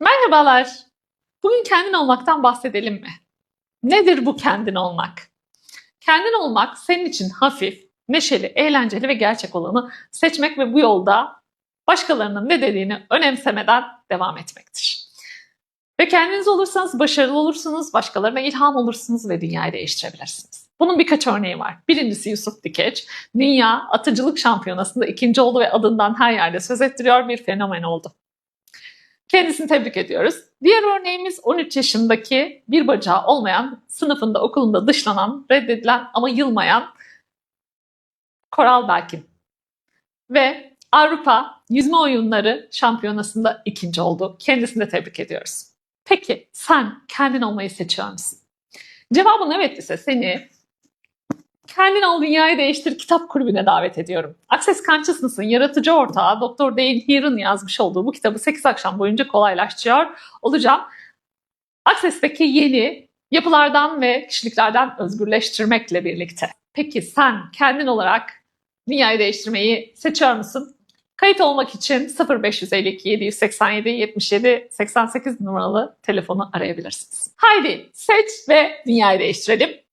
Merhabalar. Bugün kendin olmaktan bahsedelim mi? Nedir bu kendin olmak? Kendin olmak senin için hafif, neşeli, eğlenceli ve gerçek olanı seçmek ve bu yolda başkalarının ne dediğini önemsemeden devam etmektir. Ve kendiniz olursanız başarılı olursunuz, başkalarına ilham olursunuz ve dünyayı değiştirebilirsiniz. Bunun birkaç örneği var. Birincisi Yusuf Dikeç. Dünya atıcılık şampiyonasında ikinci oldu ve adından her yerde söz ettiriyor bir fenomen oldu. Kendisini tebrik ediyoruz. Diğer örneğimiz 13 yaşındaki bir bacağı olmayan, sınıfında, okulunda dışlanan, reddedilen ama yılmayan Koral Berkin. Ve Avrupa Yüzme Oyunları Şampiyonası'nda ikinci oldu. Kendisini de tebrik ediyoruz. Peki sen kendin olmayı seçiyor musun? Cevabın evet ise seni Kendin Ol Dünyayı Değiştir kitap kulübüne davet ediyorum. Access Consciousness'ın yaratıcı ortağı Dr. Dale Heer'ın yazmış olduğu bu kitabı 8 akşam boyunca kolaylaştırıyor olacağım. Access'teki yeni yapılardan ve kişiliklerden özgürleştirmekle birlikte. Peki sen kendin olarak dünyayı değiştirmeyi seçiyor musun? Kayıt olmak için 0552 787 77 88 numaralı telefonu arayabilirsiniz. Haydi seç ve dünyayı değiştirelim.